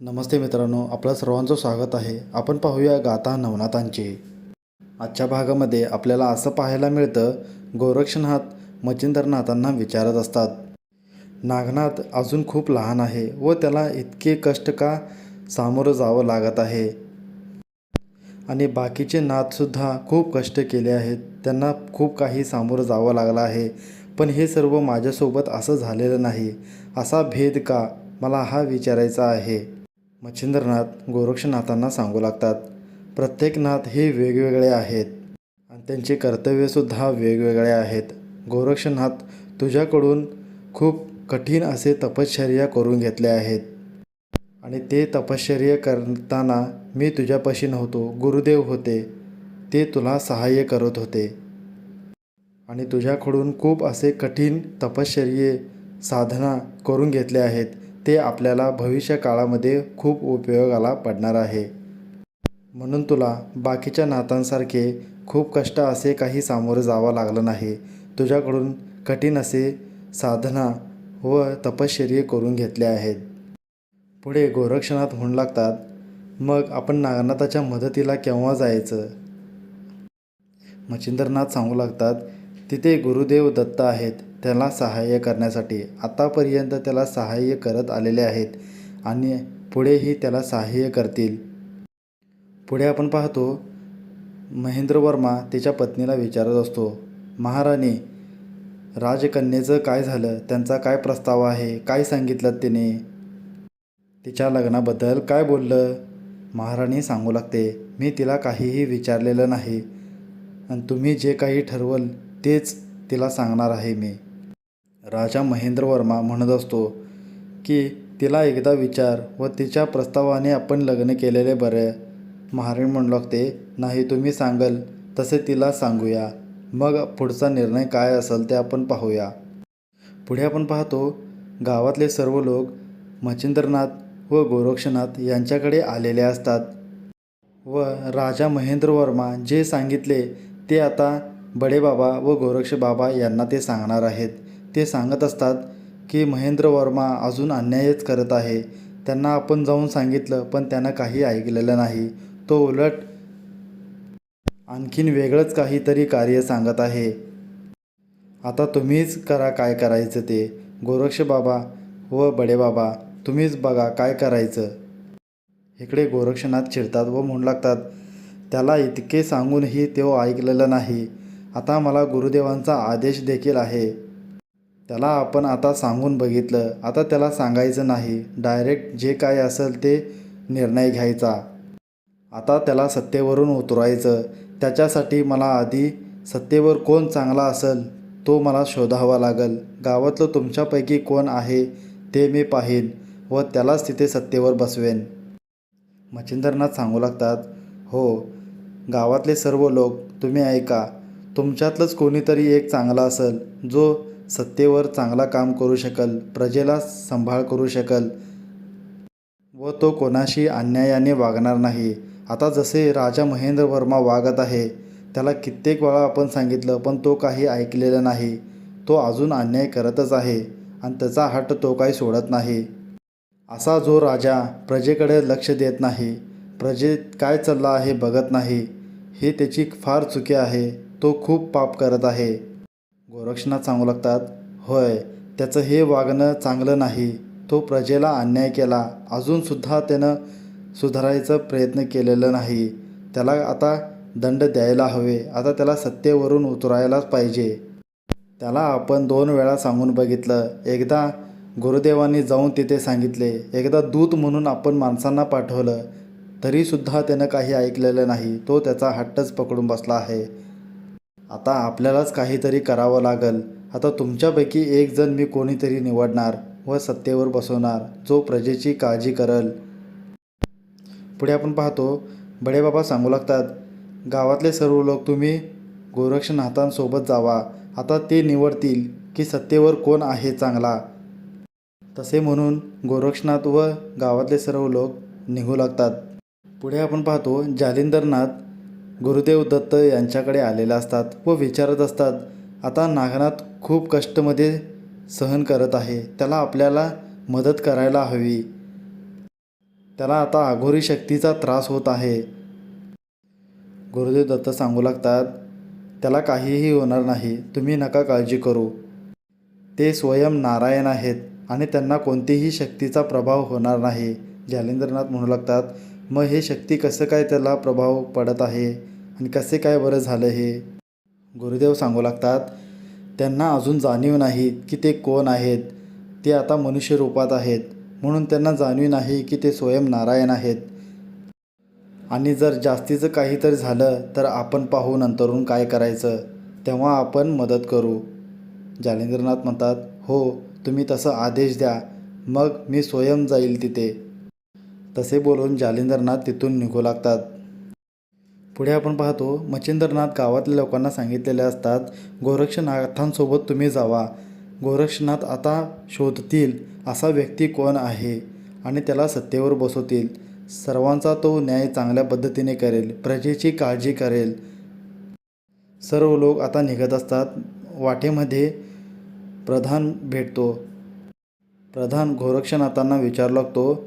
नमस्ते मित्रांनो आपलं सर्वांचं स्वागत आहे. आपण पाहूया गाथा नवनाथांची. आजच्या भागामध्ये आपल्याला असं पाहायला मिळतं गोरक्षनाथ मच्छिंद्रनाथांना विचारत असतात. नागनाथ अजून खूप लहान आहे व त्याला इतके कष्ट का सामोरं जावं लागत आहे? आणि बाकीचे नाथसुद्धा खूप कष्ट केले आहेत त्यांना खूप काही सामोरं जावं लागलं आहे. पण हे सर्व माझ्यासोबत असं झालेलं नाही. असा भेद का? मला हा विचारायचा आहे. मच्छिंद्रनाथ गोरक्षनाथांना सांगू लागतात. प्रत्येक नाथ हे वेगवेगळे आहेत. आणि त्यांचे कर्तव्यसुद्धा वेगवेगळे आहेत. गोरक्षनाथ तुझ्याकडून खूप कठीण असे तपश्चर्या करून घेतले आहेत. आणि ते तपश्चर्या करताना मी तुझ्यापाशी नव्हतो. गुरुदेव होते. ते तुला सहाय्य करत होते. आणि तुझ्याकडून खूप असे कठीण तपश्चर्ये साधना करून घेतले आहेत. ते आपल्याला भविष्य काळामध्ये खूप उपयोगाला पडणार आहे. म्हणून तुला बाकीच्या नातांसारखे खूप कष्ट असे काही सामोरं जावं लागलं नाही. तुझ्याकडून कठीण असे साधना व तपश्चर्ये करून घेतले आहेत. पुढे गोरक्षणात म्हणू लागतात. मग आपण नागनाथाच्या मदतीला केव्हा जायचं? मच्छिंद्रनाथ सांगू लागतात तिथे गुरुदेव दत्त आहेत त्याला सहाय्य करण्यासाठी. आतापर्यंत त्याला सहाय्य करत आलेले आहेत आणि पुढेही त्याला सहाय्य करतील. पुढे आपण पाहतो महेंद्र वर्मा त्याच्या पत्नीला विचारत असतो महाराणी राजकन्येचं काय झालं? त्यांचा काय प्रस्ताव आहे? काय सांगितलं तिने? तिच्या लग्नाबद्दल काय बोललं? महाराणी सांगू लागते. मी तिला काहीही विचारलेलं नाही. आणि तुम्ही जे काही ठरवल तेच तिला सांगणार आहे मी. राजा महेंद्र वर्मा म्हणत असतो की तिला एकदा विचार व तिच्या प्रस्तावाने आपण लग्न केलेले बरे. महाराणी म्हणू लागते नाही तुम्ही सांगाल तसे तिला सांगूया. मग पुढचा निर्णय काय असेल ते आपण पाहूया. पुढे आपण पाहतो गावातले सर्व लोक मच्छिंद्रनाथ व गोरक्षनाथ यांच्याकडे आलेले असतात. व राजा महेंद्र वर्मा जे सांगितले ते आता बडे बाबा व गोरक्ष बाबा यांना ते सांगणार आहेत. ते सांगत असतात की महेंद्र वर्मा अजून अन्यायच करत आहे. त्यांना आपण जाऊन सांगितलं पण त्यांना काही ऐकलेलं नाही. तो उलट आणखीन वेगळंच काहीतरी कार्य सांगत आहे. आता तुम्हीच करा काय करायचं ते. गोरक्ष बाबा व बडेबाबा तुम्हीच बघा काय करायचं. इकडे गोरक्षनाथ चिडतात व म्हणू लागतात त्याला इतके सांगूनही तो ऐकलेलं नाही. आता मला गुरुदेवांचा आदेश देखील आहे. त्याला आपण आता सांगून बघितलं. आता त्याला सांगायचं नाही. डायरेक्ट जे काय असेल ते निर्णय घ्यायचा. आता त्याला सत्तेवरून उतरवायचं त्याच्यासाठी मला आधी सत्तेवर कोण चांगला असेल तो मला शोधावा लागेल. गावातलं तुमच्यापैकी कोण आहे ते मी पाहीन व त्यालाच तिथे सत्तेवर बसवेन. मच्छिंद्रनाथ सांगू लागतात हो गावातले सर्व लोक तुम्ही ऐका. तुमच्यातलंच कोणीतरी एक चांगला असेल जो सत्तेवर चांगला काम करू शकेल प्रजेला सांभाळ करू शकेल व तो कोणाशी अन्यायाने वागणार नाही. आता जसे राजा महेंद्र वर्मा वागत आहे त्याला कित्येक वेळा आपण सांगितलं पण तो काही ऐकलेलं नाही. तो अजून अन्याय करतच आहे आणि त्याचा हट तो काही सोडत नाही. असा जो राजा प्रजेकडे लक्ष देत नाही प्रजेत काय चाललं आहे बघत नाही हे त्याची फार चुकी आहे. तो खूप पाप करत आहे. गोरक्षनाथ सांगू लागतात होय त्याचं हे वागणं चांगलं नाही. तो प्रजेला अन्याय केला. अजूनसुद्धा त्यानं सुधारायचा प्रयत्न केलेला नाही. त्याला आता दंड द्यायला हवे. आता त्याला सत्तेवरून उतरायलाच पाहिजे. त्याला आपण दोन वेळा सांगून बघितलं. एकदा गुरुदेवांनी जाऊन तिथे सांगितले. एकदा दूत म्हणून आपण माणसांना पाठवलं. तरीसुद्धा त्यानं काही ऐकलेलं नाही. तो त्याचा हट्टच पकडून बसला आहे. आता आपल्यालाच काहीतरी करावं लागल. आता तुमच्यापैकी एक जण मी कोणीतरी निवडणार व सत्तेवर बसवणार जो प्रजेची काळजी करल. पुढे आपण पाहतो बडेबाबा सांगू लागतात गावातले सर्व लोक तुम्ही गोरक्षनाथांसोबत जावा. आता ते निवडतील की सत्तेवर कोण आहे चांगला. तसे म्हणून गोरक्षनाथ व गावातले सर्व लोक निघू लागतात. पुढे आपण पाहतो जालिंदरनाथ गुरुदेव दत्त यांच्याकडे आलेले असतात व विचारत असतात आता नागनाथ खूप कष्टमध्ये सहन करत आहे त्याला आपल्याला मदत करायला हवी. त्याला आता अघोरी शक्तीचा त्रास होत आहे. गुरुदेव दत्त सांगू लागतात त्याला काहीही होणार नाही तुम्ही नका काळजी करू. ते स्वयं नारायण आहेत आणि त्यांना कोणतीही शक्तीचा प्रभाव होणार नाही. जालेंद्रनाथ म्हणू लागतात मग हे शक्ती कसं काय त्याला प्रभाव पडत आहे आणि कसे काय बरं झालं हे? गुरुदेव सांगू लागतात त्यांना अजून जाणीव नाही की ते कोण आहेत. ते आता मनुष्य रूपात आहेत. म्हणून त्यांना जाणीव नाही की ते स्वयं नारायण आहेत. आणि जर जास्तीचं काहीतरी झालं तर आपण पाहू नंतरून काय करायचं तेव्हा आपण मदत करू. जालेंद्रनाथ म्हणतात हो तुम्ही तसं आदेश द्या. मग मी स्वयं जाईल तिथे. तसे बोलून जालिंद्रनाथ तिथून निघू लागतात. पुढे आपण पाहतो मच्छिंद्रनाथ गावातल्या लोकांना सांगितलेले असतात गोरक्षनाथांसोबत तुम्ही जावा. गोरक्षनाथ आता शोधतील असा व्यक्ती कोण आहे आणि त्याला सत्तेवर बसवतील. सर्वांचा तो न्याय चांगल्या पद्धतीने करेल प्रजेची काळजी करेल. सर्व लोक आता निघत असतात. वाटेमध्ये प्रधान भेटतो. प्रधान गोरक्षनाथांना विचारू लागतो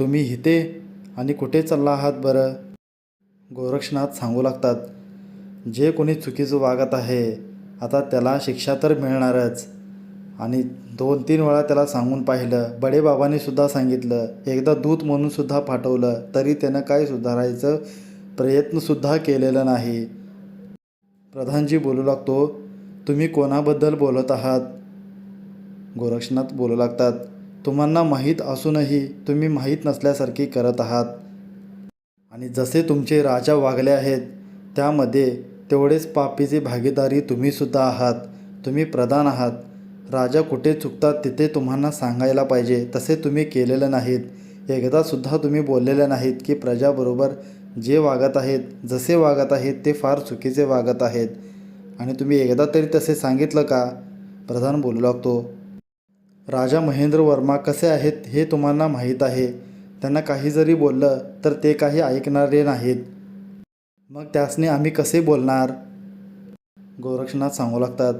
तुम्ही इथे आणि कुठे चालला आहात बरं? गोरक्षनाथ सांगू लागतात जे कोणी चुकीचं वागत आहे आता त्याला शिक्षा तर मिळणारच. आणि दोन तीन वेळा त्याला सांगून पाहिलं बडेबाबांनी सुद्धा सांगितलं एकदा दूत म्हणूनसुद्धा पाठवलं तरी त्यानं काय सुधारायचं प्रयत्नसुद्धा केलेलं नाही. प्रधानजी बोलू लागतो तुम्ही कोणाबद्दल बोलत आहात? गोरक्षनाथ बोलू लागतात तुम्हाला माहीत असूनही तुम्ही माहीत नसल्यासारखी करत आहात. आणि जसे तुमचे राजा वागले आहेत त्यामध्ये तेवढेच पापीची भागीदारी तुम्हीसुद्धा आहात. तुम्ही प्रधान आहात. राजा कुठे चुकतात तिथे तुम्हाला सांगायला पाहिजे. तसे तुम्ही केलेलं नाहीत. एकदासुद्धा तुम्ही बोललेले नाहीत की प्रजाबरोबर जे वागत आहेत जसे वागत आहेत ते फार चुकीचे वागत आहेत. आणि तुम्ही एकदा तरी तसे सांगितलं का? प्रधान बोलू लागतो. राजा महेंद्र वर्मा कसे आहेत हे तुम्हाला माहीत आहे. त्यांना काही जरी बोललं तर ते काही ऐकणारे नाहीत. मग त्यासने आम्ही कसे बोलणार? गोरक्षनाथ सांगू लागतात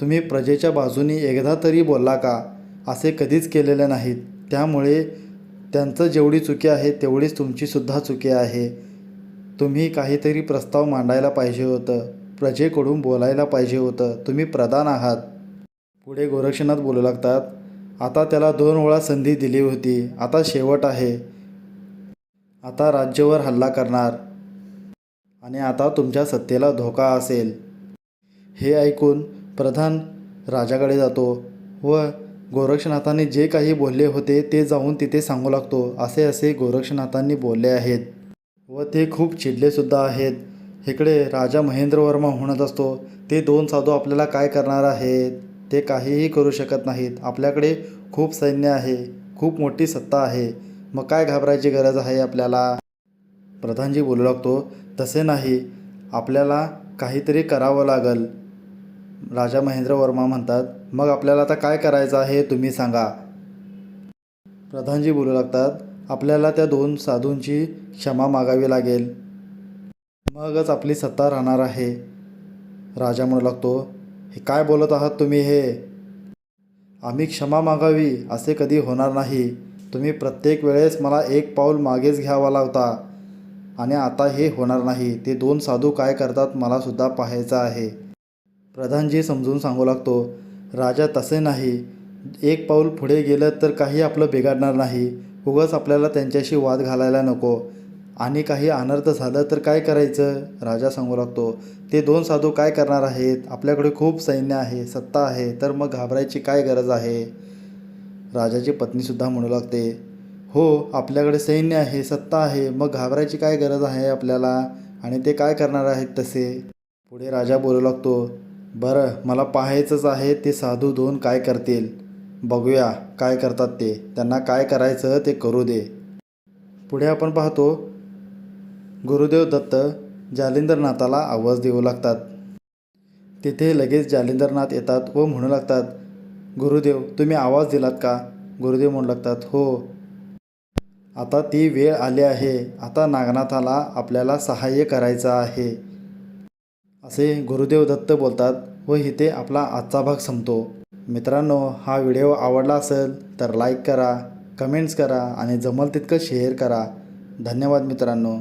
तुम्ही प्रजेच्या बाजूने एकदा तरी बोलला का? असे कधीच केलेले नाहीत. त्यामुळे त्यांचं जेवढी चुकी आहे तेवढीच तुमचीसुद्धा चुकी आहे. तुम्ही काहीतरी प्रस्ताव मांडायला पाहिजे होतं. प्रजेकडून बोलायला पाहिजे होतं. तुम्ही प्रधान आहात. पुढे गोरक्षनाथ बोलू लागतात आता त्याला दोन वेळा संधी दिली होती. आता शेवट आहे. आता राज्यवर हल्ला करणार. आणि आता तुमच्या सत्तेला धोका असेल. हे ऐकून प्रधान राजाकडे जातो व गोरक्षनाथांनी जे काही बोलले होते ते जाऊन तिथे सांगू लागतो. असे असे गोरक्षनाथांनी बोलले आहेत. व ते खूप चिडलेसुद्धा आहेत. इकडे राजा महेंद्रवर्मा म्हणत असतो ते दोन साधू आपल्याला काय करणार आहेत? ते काहीही करू शकत नाहीत. आपल्याकडे खूप सैन्य आहे खूप मोठी सत्ता आहे. मग काय घाबरायची गरज आहे आपल्याला? प्रधानजी बोलू लागतो तसे नाही. आपल्याला काहीतरी करावं लागेल. राजा महेंद्र वर्मा म्हणतात मग आपल्याला आता काय करायचं आहे तुम्ही सांगा. प्रधानजी बोलू लागतात आपल्याला त्या दोन साधूंची क्षमा मागावी लागेल. मगच आपली सत्ता राहणार आहे. राजा म्हणू लागतो हे काय बोलत आहात तुम्ही हे? आम्ही क्षमा मागावी असे कधी होणार नाही. तुम्ही प्रत्येक वेळेस मला एक पाऊल मागेच घ्यावा लावता. आणि आता हे होणार नाही. ते दोन साधू काय करतात मलासुद्धा पाहायचं आहे. प्रधानजी समजून सांगू लागतो राजा तसे नाही. एक पाऊल पुढे गेलं तर काही आपलं बिघडणार नाही. उगाच आपल्याला त्यांच्याशी वाद घालायला नको. आणि काही अनर्थ झालं तर काय करायचं? राजा सांगू लागतो ते दोन साधू काय करणार आहेत? आपल्याकडे खूप सैन्य आहे सत्ता आहे तर मग घाबरायची काय गरज आहे? राजाची पत्नीसुद्धा म्हणू लागते हो आपल्याकडे सैन्य आहे सत्ता आहे मग घाबरायची काय गरज आहे आपल्याला? आणि ते काय करणार आहेत तसे? पुढे राजा बोलू लागतो बरं मला पाहायचंच आहे ते साधू दोन काय करतील. बघूया काय करतात ते? त्यांना काय करायचं ते करू दे. पुढे आपण पाहतो गुरुदेव दत्त जालिंदरनाथाला आवाज देऊ लागतात. तिथे लगेच जालिंदरनाथ येतात व म्हणू लागतात गुरुदेव तुम्ही आवाज दिलात का? गुरुदेव म्हणू लागतात हो. आता ती वेळ आली आहे. आता नागनाथाला आपल्याला सहाय्य करायचं आहे. असे गुरुदेव दत्त बोलतात व इथे आपला आजचा भाग संपतो. मित्रांनो हा व्हिडिओ आवडला असेल तर लाईक करा कमेंट्स करा आणि जमल तितकं शेअर करा. धन्यवाद मित्रांनो.